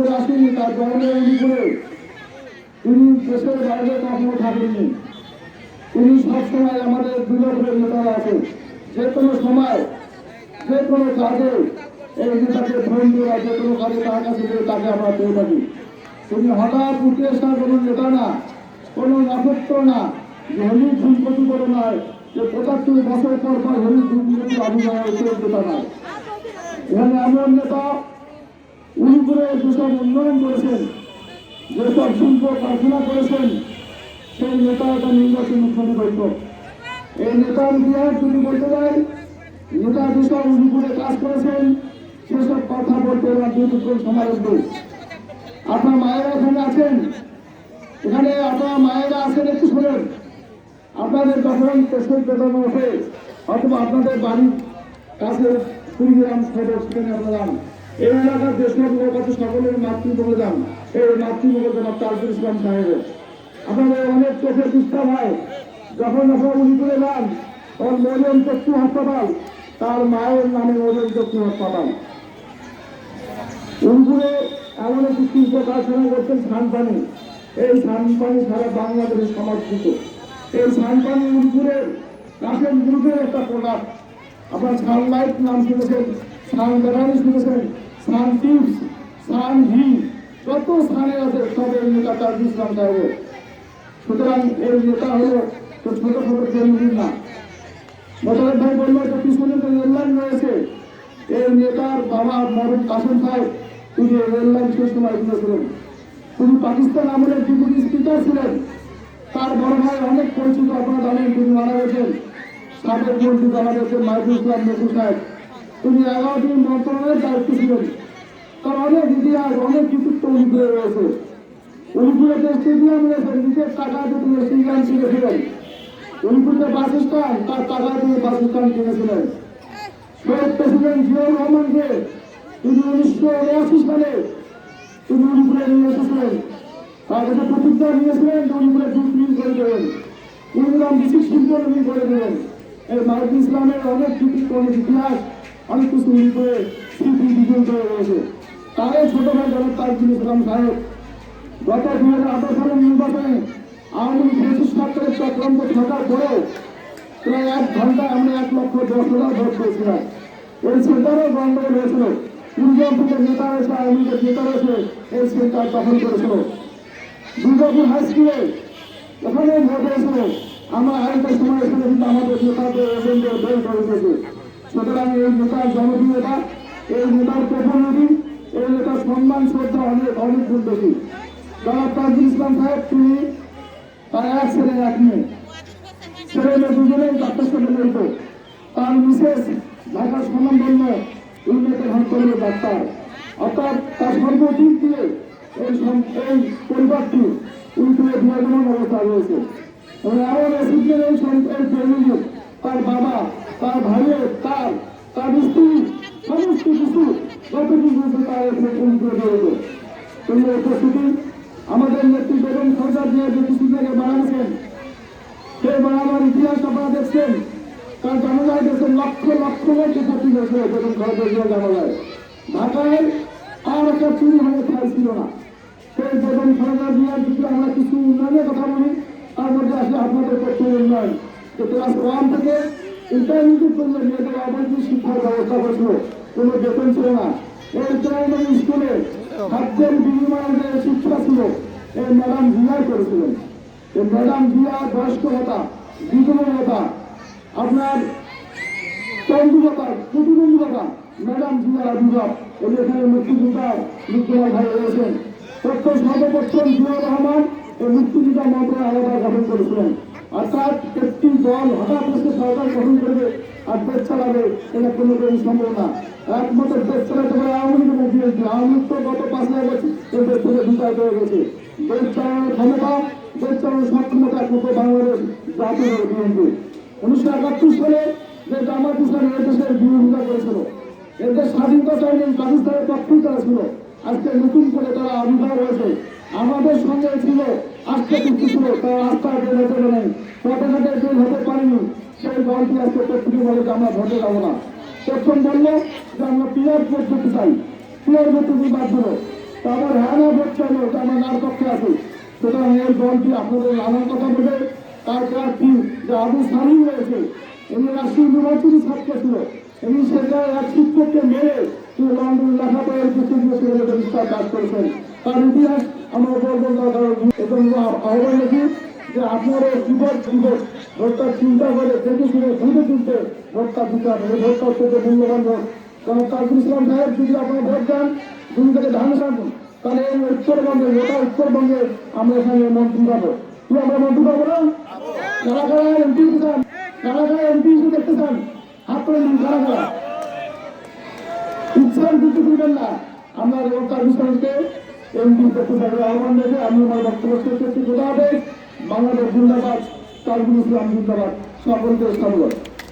করে আসেনি তার জন্ম উলিপুরে তিনি দেশের বাইরে কখনো থাকেননি। তিনি সবসময় আমাদের বিরোধের নেতারা আছে যে কোনো সময়, যে কোনো কাজে এই নেতাকে দেওয়া, যে কোনো কাজে তার কাছে গিয়ে তাকে আমরা পেয়ে থাকি। তিনি হঠাৎ উঠে আসা কোনো নেতা না, কোনো নক্ষত্র না, যে হলি ধূমপতি করে নয় যে পঁচাত্তর বছর পর পর হলি ধূমপতি আবির্ভাব নেতা নয়। এখানে এমন নেতা উনিপুরে যেসব উন্নয়ন করেছেন যেসব শিল্প কারখানা করেছেন, সেই নেতা এটা নির্বাচন করত এই নেতার ইতিহাস যদি বলতে যাই, নেতা যেসব উনিপুরে কাজ করেছেন, সেসব কথা বলতে এবার দুর্যোগ সমাজ আপনার মায়েরা এখানে আছেন? এখানে আপনার মায়েরা আছেন একটু শোনেন। আপনাদের যখন পেশন বেতন ওঠে, অথবা আপনাদের বাড়ির কাছে সেখানে আপনারা। এই এলাকার যেসব লোক আছে সকলের মাতৃভূমি যান এই মাতৃভূমি জনাব তাজুল ইসলাম সাহেবের আপনাদের অনেক চোখে ডিস্টার্ব হয় যখন আপনারা উনি করে যান তখন মরিয়ম চক্ষু হাসপাতাল তার মায়ের নামে মরিয়ম চক্ষু হাসপাতাল উনপুরে এমন একটি শিল্প কারখানা করছেন সানপানি। এই সানপানি সারা বাংলাদেশে সমর্থিত এই সানপানি উনপুরের কাশেম গ্রুপের একটা প্রোডাক্ট আপনার সানলাইট নাম শুনেছেন? সান বেড়ানি শুনেছেন সান টিপস সান ঘি, যত স্থানে আছে সব এই নেতা তার ইসলাম সাহেবের সুতরাং এই নেতা হলো তো ছোট ছোট জন্মদিন না। মোতালেব ভাই বলল যে পিছনে যে রেললাইন রয়েছে, এই নেতার বাবা মরুন কাসেম সাহেব, তিনি রেললাইন সে সময় দিয়েছিলেন। তিনি পাকিস্তান আমলের ডেপুটি স্পিকার ছিলেন। তার বড় ভাই অনেক পরিচিত, আপনারা জানেন তিনি মারা গেছেন। সাবেক মন্ত্রী জানা গেছে মাইজুল ইসলাম নকুল সাহেব। তিনি এগারোটি মন্ত্রণালয়ের দায়িত্ব ছিলেন তার অনেক ইতিহাস অনেক কিছু তৈরি উনি রয়েছে। উনিপুরে স্টেডিয়াম রয়েছে নিজের টাকা দিয়ে তিনি স্টেডিয়াম কিনেছিলেন উনিপুরে বাস স্ট্যান্ড তার টাকা দিয়ে বাস স্ট্যান্ড কিনেছিলেন শহীদ প্রেসিডেন্ট জিয়াউর রহমানকে তিনি উনিশশো উনআশি সালে তিনি উনিপুরে নিয়ে এসেছিলেন। তার কাছে প্রতিজ্ঞা নিয়েছিলেন যে উনিপুরে দুর্নীতি করে দেবেন। কুড়িগ্রাম বিশেষ শিল্প করে দেবেন। এই মাইক ইসলামের অনেক কৃতিত্ব, অনেক ইতিহাস অনেক কিছু উনিপুরে স্মৃতি বিজয় করে রয়েছে তারই ছোট ভাই জনাব তাজুল ইসলাম সাহেব। গত দুই হাজার আঠারো সালের নির্বাচনে আওয়ামী লীগ পঁচিশ সরকারের চক্রান্ত থাকার পরেও প্রায় এক ঘন্টায় আমরা এক লক্ষ দশ হাজার ভোট পেয়েছিলাম। এই সেন্টারও গন্ডগোল হয়েছিল। থেকে নেতা এসে, আওয়ামী লীগের নেতা এসে এই সেন্টার দখল করেছিল। দুর্গাপুর হাই স্কুলে ওখানে ভোট হয়েছিল। আমরা আরেকটা সময় এখানে কিন্তু আমাদের নেতাদের এজেন্টদের বের করে দিয়েছে সুতরাং এই নেতার জনপ্রিয়তা এই নেতার প্রতিনিধি, এই নেতার সম্মান, শ্রদ্ধা অনেক অনেক গুণ বেশি। যারা তাজুল ইসলাম সাহেব, তিনি তার এক ছেলে, এক মেয়ে। ছেলে মেয়ে দুজনেই ডাক্তার সাথে জড়িত তার মিসেস ঢাকার স্বনামধন্য উন্নত করবে ডাক্তার। অর্থাৎ তার সর্বদিক দিয়ে এই এই পরিবারটি উল্টে বিরাজমান অবস্থা রয়েছে। এবং এমন সম- এই ফ্যামিলি তার বাবা তার ভাইয়ের তার তার স্ত্রী সমস্ত কিছু যত কিছু তার তিনি উপস্থিতি, আমাদের নেত্রী বেগম সরকার দিয়ে যে কিছু জায়গায় বাড়াচ্ছেন সেই বাড়াবার ইতিহাস আপনারা দেখছেন। তার জানা যায় দেখছেন লক্ষ লক্ষ লোক উপস্থিত হয়েছে বেগম সরকার দিয়ে জানা যায় ঢাকায় আর একটা চুরি হয়ে ঠাই ছিল না। সেই বেগম সরকার দিয়ে যদি আমরা কিছু উন্নয়নের কথা বলি, তার মধ্যে আসলে আপনাদের তথ্য উন্নয়ন। তো ক্লাস ওয়ান থেকে ইন্টারমিডিয়েট পর্যন্ত মেয়েদের অবৈধ শিক্ষার ব্যবস্থা করেছিল কোনো বেতন ছিল না। এই প্রাইমারি স্কুলে খাদ্যের বিনিময়ে যে শিক্ষা ছিল, এই ম্যাডাম জিয়াই করেছিলেন। এই ম্যাডাম জিয়া বয়স্ক ভাতা বিধবা ভাতা আপনার তন্দুলতা প্রতিবন্ধকতা, ম্যাডাম জিয়া বিভাগ এই এখানে মুক্তিযোদ্ধা মুক্তিমাল ভাই রয়েছেন প্রথম সর্বপ্রথম জিয়াউর রহমান এই মুক্তিযোদ্ধা মন্ত্রণালয় আলাদা গঠন করেছিলেন। অর্থাৎ একটি দল হঠাৎ এসে সরকার গঠন করবে আর দেশ চালাবে, এটা কোনো কোনো সম্ভব না। একমাত্র দেশ চালাতে পারে আওয়ামী লীগ বিএনপি। আওয়ামী তো গত পাঁচ হাজার বছর এই দেশ থেকে বিদায় হয়ে গেছে। দেশ চালানোর ক্ষমতা, দেশ চালানোর সক্ষমতা একমাত্র বাংলাদেশ, জাতীয় বিএনপি। উনিশশো একাত্তর সালে যে জামাত ইসলাম এই দেশের বিরোধিতা করেছিল এদের স্বাধীনতা চাইলে পাকিস্তানের পক্ষেই তারা ছিল। আজকে নতুন করে তারা আবির্ভাব হয়েছে। আমাদের সঙ্গে ছিল আস্থা চুক্তি ছিল তারা আস্থা বের হতে পারেন পতাকাতে বের হতে পারেনি। সেই দলটি আজকে বলে যে আমরা ভোটে যাব না। প্রথম বলল যে আমরা পিয়ার ভোট করতে চাই। পিয়ার ভোট নির্বাচন তা আমার হ্যাঁ ভোট চাইলো আমার নার পক্ষে আছে। সুতরাং এই দলটি আপনাদের নানান কথা বলে তার প্রার্থী যে আবু সারি রয়েছে এমনি রাষ্ট্রীয় নির্বাচনী ছাত্র ছিল। এমনি সেটা এক শিক্ষককে মেরে তিনি লন্ডন লেখাপড়ার কিছু কাজ তার ইতিহাস আমরা বলব না, কারণ এবং আহ্বান যে আপনারও বিপদ বিপদ ভোটটা চিন্তা করে দেখে শুনে বুঝে তুলতে ভোটটা হবে। এই ভোটটা অত্যন্ত মূল্যবান কারণ তাজুল ইসলাম সাহেব, যদি আপনারা ভোট দেন, দুই থেকে ধান তাহলে এই উত্তরবঙ্গে, গোটা উত্তরবঙ্গে আমরা এখানে মন্ত্রী পাবো। আমরা মন্ত্রী পাবো না? কারা এমপি চান? কারা কারা এমপি দেখতে চান? হাত করে দিন কারা কারা? করবেন না। আমরা তার বিষয়কে এমপি পারবে আহ্বান রেখে আমি আমার বক্তব্য শেষ করছি। বাংলাদেশ জিন্দাবাদ তারগুল ইসলাম জিন্দাবাদ। সকলকে স্বাগত